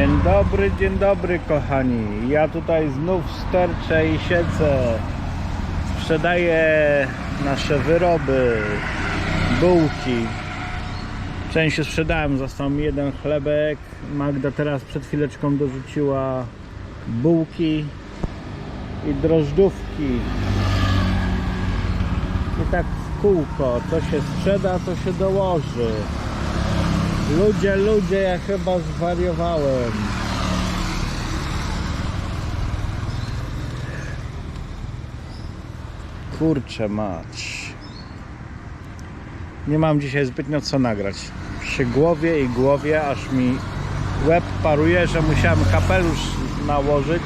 Dzień dobry, dzień dobry kochani. Ja tutaj znów sterczę i siedzę. Sprzedaję nasze wyroby, bułki. Część już sprzedałem, został mi jeden chlebek. Magda teraz przed chwileczką dorzuciła bułki i drożdżówki. I tak w kółko. Co się sprzeda, to się dołoży. Ludzie, ludzie, ja chyba zwariowałem. Kurczę mać. Nie mam dzisiaj zbytnio co nagrać. Przy głowie i głowie, aż mi łeb paruje, że musiałem kapelusz nałożyć.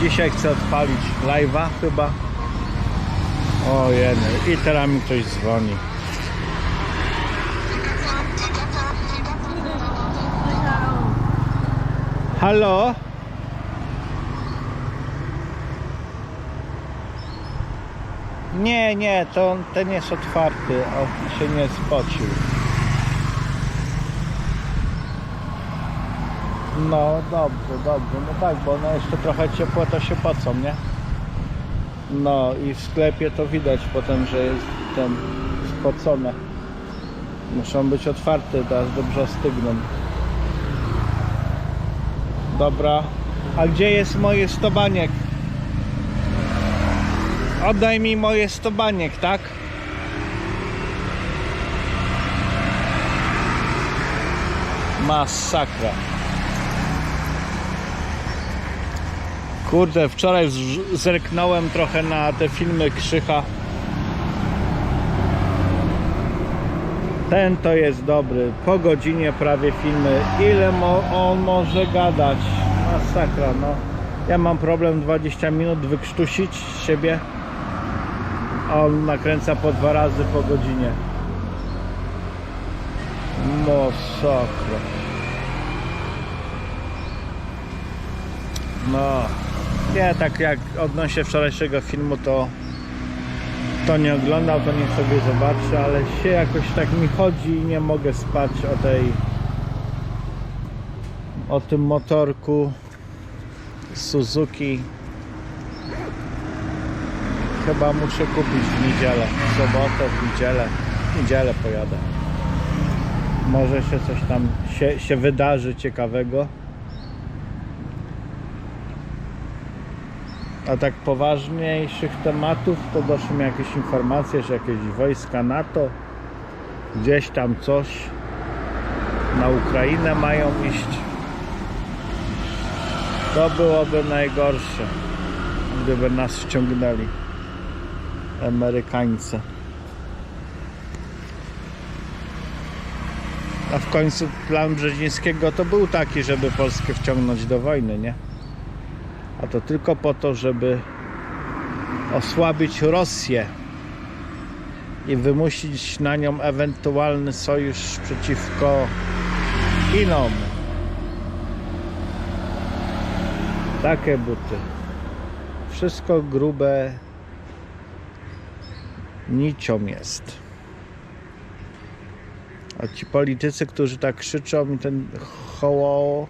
Dzisiaj chcę odpalić live'a chyba. O jeny. I teraz mi ktoś dzwoni. Halo? Nie, nie, to ten jest otwarty, on się nie spocił. No dobrze, dobrze, no tak, bo one jeszcze trochę ciepłe to się pocą, nie? No i w sklepie to widać potem, że jest ten spocone. Muszą być otwarte, teraz dobrze ostygną. Dobra. A gdzie jest moje stobaniek? Oddaj mi moje stobaniek, tak? Masakra. Kurde, wczoraj zerknąłem trochę na te filmy Krzycha. Ten to jest dobry. Po godzinie prawie filmy. Ile mo on może gadać? Masakra, no. Ja mam problem 20 minut wykrztusić siebie. A on nakręca po dwa razy po godzinie. Masakra. No. Nie, tak jak odnośnie wczorajszego filmu, to kto nie oglądał, to niech sobie zobaczy, ale się jakoś tak mi chodzi i nie mogę spać o tej o tym motorku Suzuki. Chyba muszę kupić w niedzielę, w sobotę, w niedzielę w niedzielę pojadę. Może się coś tam się, się wydarzy ciekawego A tak poważniejszych tematów to doszły mi jakieś informacje, że jakieś wojska NATO gdzieś tam coś na Ukrainę mają iść. To byłoby najgorsze, gdyby nas wciągnęli Amerykańcy. A w końcu plan Brzezińskiego to był taki, żeby Polskę wciągnąć do wojny, nie? A to tylko po to, żeby osłabić Rosję i wymusić na nią ewentualny sojusz przeciwko Chinom. Takie buty. Wszystko grube nicią jest. A ci politycy, którzy tak krzyczą i ten hoło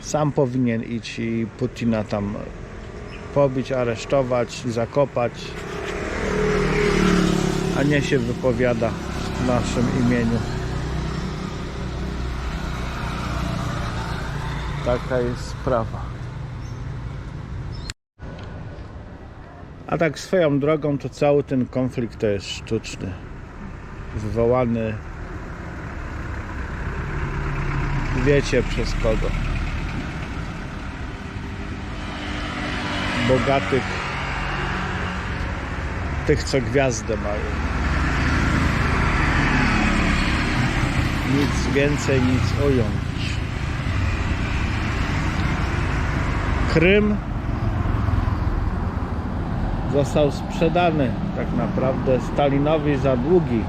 sam powinien iść i Putina tam pobić, aresztować, zakopać, a nie się wypowiada w naszym imieniu. Taka jest sprawa. A tak swoją drogą to cały ten konflikt to jest sztuczny. Wywołany wiecie przez kogo. bogatych, tych co gwiazdę mają. Nic więcej, nic ująć. Krym został sprzedany tak naprawdę Stalinowi za długi.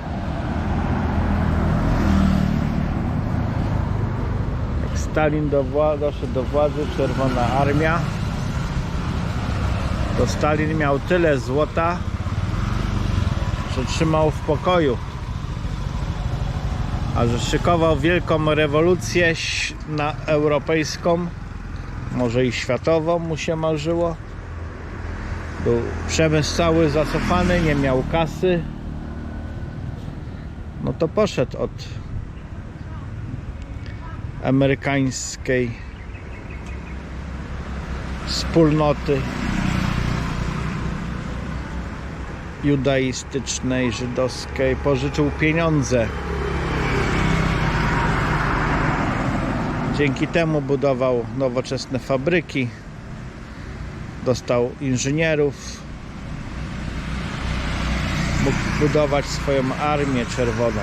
Jak Stalin do doszedł do władzy, Czerwona Armia to Stalin miał tyle złota, że trzymał w pokoju. A że szykował wielką rewolucję na europejską, może i światową mu się marzyło. Był przemysł cały zacofany, nie miał kasy. No to poszedł od amerykańskiej wspólnoty judaistycznej, żydowskiej, pożyczył pieniądze. Dzięki temu budował nowoczesne fabryki, dostał inżynierów, mógł budować swoją armię czerwoną.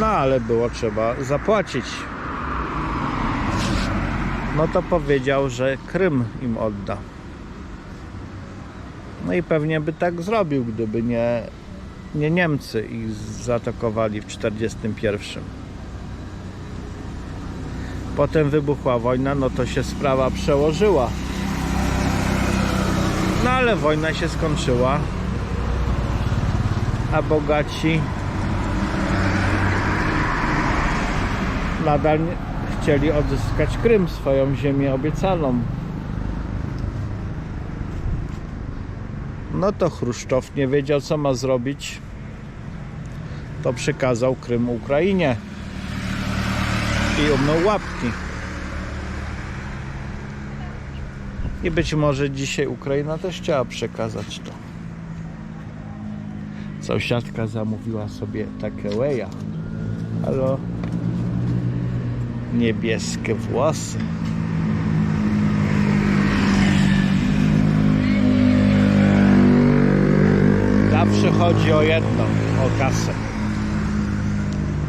No ale było trzeba zapłacić. No to powiedział, że Krym im odda. No i pewnie by tak zrobił, gdyby nie, nie Niemcy ich zaatakowali w 1941. Potem wybuchła wojna, no to się sprawa przełożyła. No ale wojna się skończyła, a bogaci nadal chcieli odzyskać Krym, swoją ziemię obiecaną. No to Chruszczow nie wiedział co ma zrobić. To przekazał Krym Ukrainie i umył łapki. I być może dzisiaj Ukraina też chciała przekazać to. Sąsiadka zamówiła sobie takie weja. Halo? Niebieskie włosy. Zawsze chodzi o jedno, o kasę.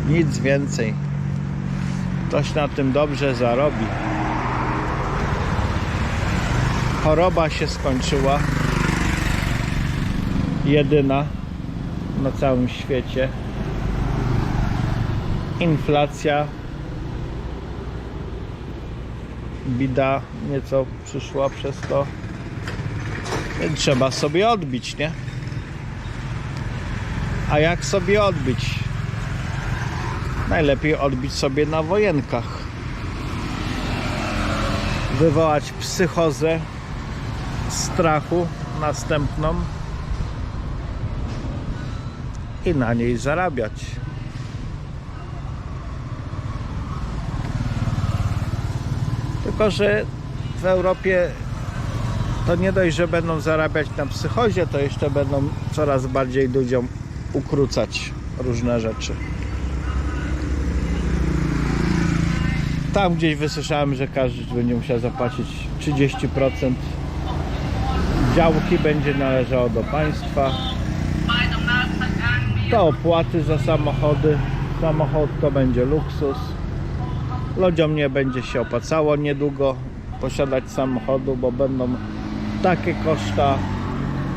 Nic więcej. Ktoś na tym dobrze zarobi. Choroba się skończyła. Jedyna na całym świecie. Inflacja. Bida nieco przyszła przez to. Trzeba sobie odbić, nie? A jak sobie odbić? Najlepiej odbić sobie na wojenkach. Wywołać psychozę strachu następną i na niej zarabiać. Tylko, że w Europie to nie dość, że będą zarabiać na psychozie, to jeszcze będą coraz bardziej ludziom ukrócać różne rzeczy. Tam gdzieś wysłyszałem, że każdy będzie musiał zapłacić 30% działki będzie należało do państwa. To opłaty za samochody. Samochód to będzie luksus. Ludziom nie będzie się opłacało niedługo posiadać samochodu, bo będą takie koszta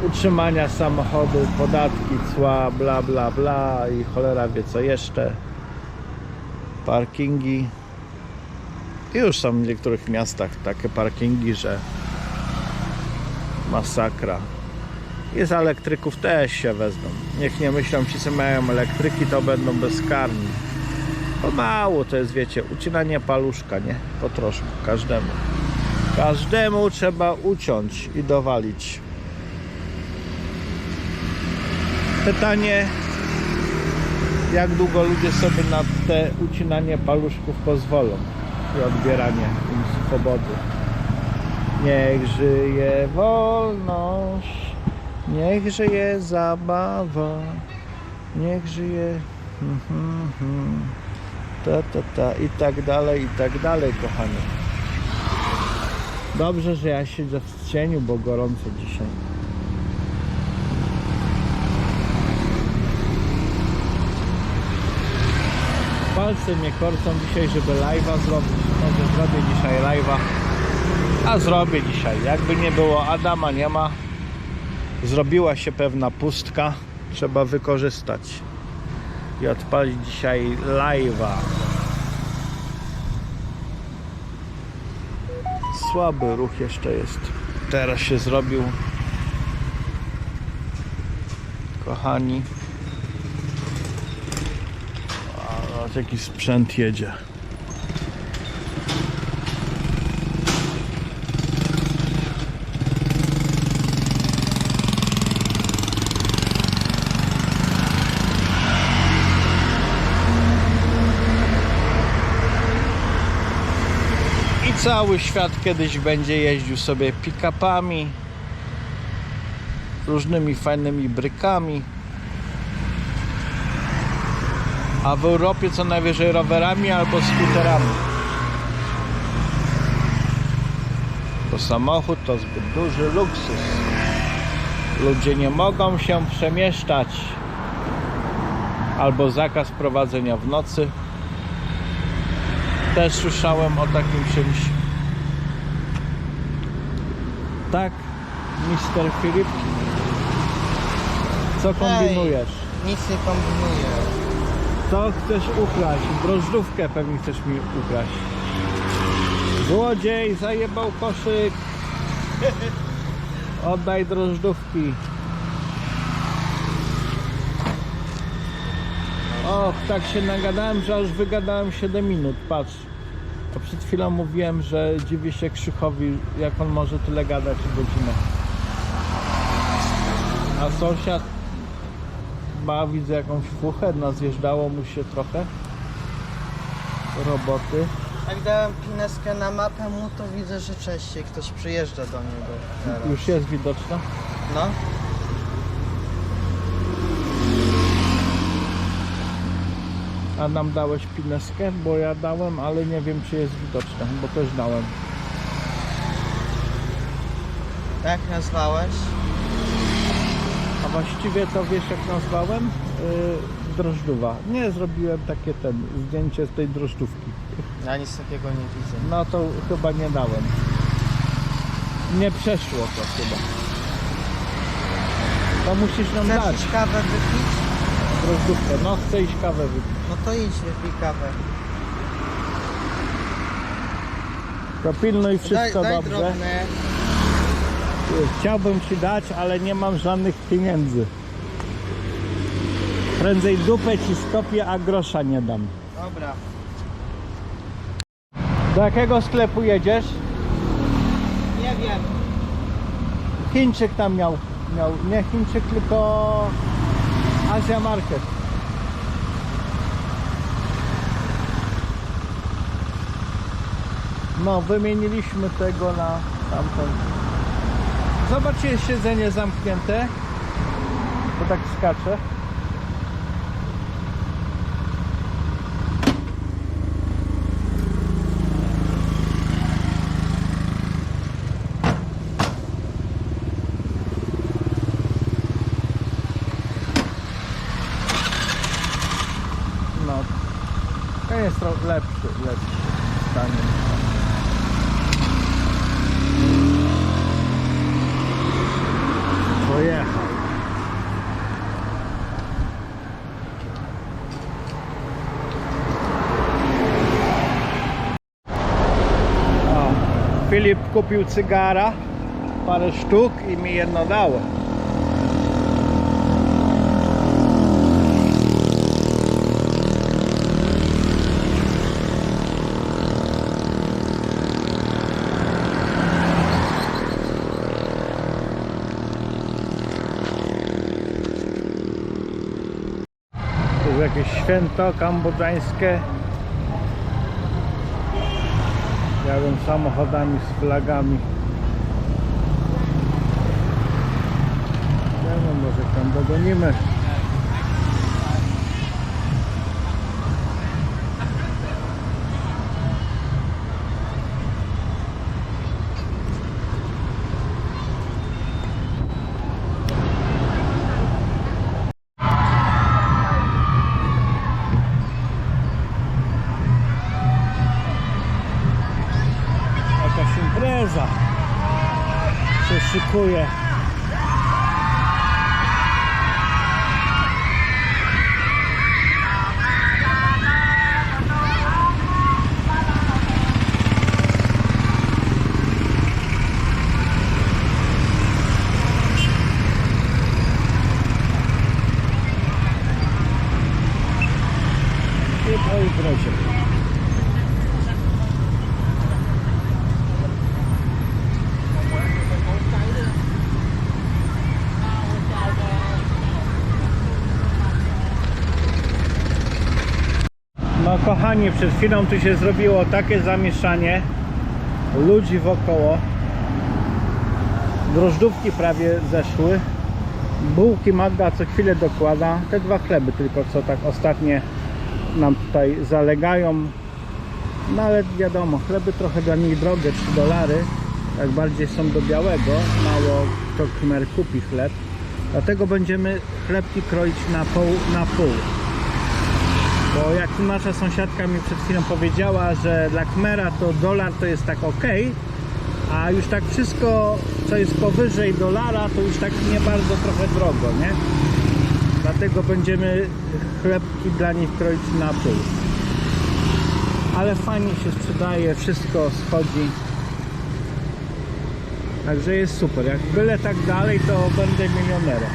utrzymania samochodu, podatki, cła, bla bla bla i cholera wie co jeszcze. Parkingi. Już są w niektórych miastach takie parkingi, że masakra. I z elektryków też się wezmą. Niech nie myślą ci, co mają elektryki, to będą bezkarni. Pomału to jest, wiecie, ucinanie paluszka, nie? Po troszku, każdemu. Każdemu trzeba uciąć i dowalić. Pytanie, jak długo ludzie sobie na te ucinanie paluszków pozwolą i odbieranie im swobody. Niech żyje wolność, niech żyje zabawa, niech żyje mhm, mhm, ta, ta, ta i tak dalej, i tak dalej, kochani. Dobrze, że ja siedzę w cieniu, bo gorąco dzisiaj. Palce mnie korcą dzisiaj, żeby live'a zrobić. Może zrobię dzisiaj live'a. A zrobię dzisiaj. Jakby nie było Adama, nie ma. Zrobiła się pewna pustka. Trzeba wykorzystać. I odpalić dzisiaj live'a. Słaby ruch jeszcze jest. Teraz się zrobił. Kochani. Aż jakiś sprzęt jedzie. I cały świat kiedyś będzie jeździł sobie pick-upami, różnymi fajnymi brykami. A w Europie co najwyżej rowerami albo skuterami. Bo samochód to zbyt duży luksus. Ludzie nie mogą się przemieszczać. Albo zakaz prowadzenia w nocy. Też słyszałem o takim czymś. Tak, Mr. Filip? Co kombinujesz? Nic nie kombinuję. Co chcesz ukraść? Drożdżówkę pewnie chcesz mi ukraść. Złodziej zajebał koszyk. Oddaj drożdżówki. Och, tak się nagadałem, że aż wygadałem 7 minut. Patrz. A przed chwilą mówiłem, że dziwię się Krzychowi, jak on może tyle gadać godzinę. A sąsiad ma widzę jakąś fuchę, nazjeżdżało mu się trochę roboty. Jak dałem pineskę na mapę mu, to widzę, że częściej ktoś przyjeżdża do niego. teraz. Już jest widoczna. No. A nam dałeś pineskę, bo ja dałem, ale nie wiem czy jest widoczna, bo też dałem. Jak nazwałeś? Właściwie to wiesz jak nazwałem? Yy, drożdżuwa. Nie, zrobiłem takie ten, zdjęcie z tej drożdżówki. Ja nic takiego nie widzę. No to chyba nie dałem. Nie przeszło to chyba. To musisz nam dać Chcesz iść kawę wypić? drożdżówkę. No chcę iść kawę wypić. No to idź wypij kawę. To pilnuj wszystko daj, daj dobrze. drobne. Chciałbym ci dać, ale nie mam żadnych pieniędzy. Prędzej dupę ci skopię, a grosza nie dam. Dobra. Do jakiego sklepu jedziesz? Nie wiem. Chińczyk tam miał. miał nie Chińczyk, tylko Asia Market. No, wymieniliśmy tego na tamten. Zobacz, jest siedzenie zamknięte. To tak skacze. No, to jest tro- lepszy, lepszy stanie. Pojechał. O, Filip kupił cygara, parę sztuk i mi jedno dało. Jakieś święto kambodżańskie. Jadą samochodami z flagami. Nie wiem, może tam dogonimy. Dziękuję. I po imprezie. No kochani, przed chwilą tu się zrobiło takie zamieszanie ludzi wokoło. Drożdżówki prawie zeszły. Bułki Magda co chwilę dokłada. Te dwa chleby tylko co tak ostatnie nam tutaj zalegają. No ale wiadomo, chleby trochę dla nich drogie, 3 dolary. Jak bardziej są do białego, mało kto kmer kupi chleb. Dlatego będziemy chlebki kroić na pół, na pół. Bo jak nasza sąsiadka mi przed chwilą powiedziała, że dla Kmera to dolar to jest tak ok, a już tak wszystko, co jest powyżej dolara, to już tak nie bardzo trochę drogo, nie? Dlatego będziemy chlebki dla nich kroić na pół. Ale fajnie się sprzedaje, wszystko schodzi. Także jest super. Jak byle tak dalej, to będę milionerem.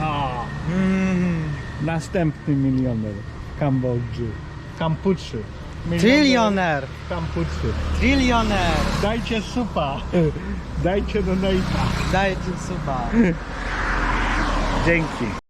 A, mm, następny milioner Kambodży. Kampuczy. Trillioner! Kampuczy. Trillioner! Dajcie supa. Dajcie donate'a. Dajcie suba. Dzięki.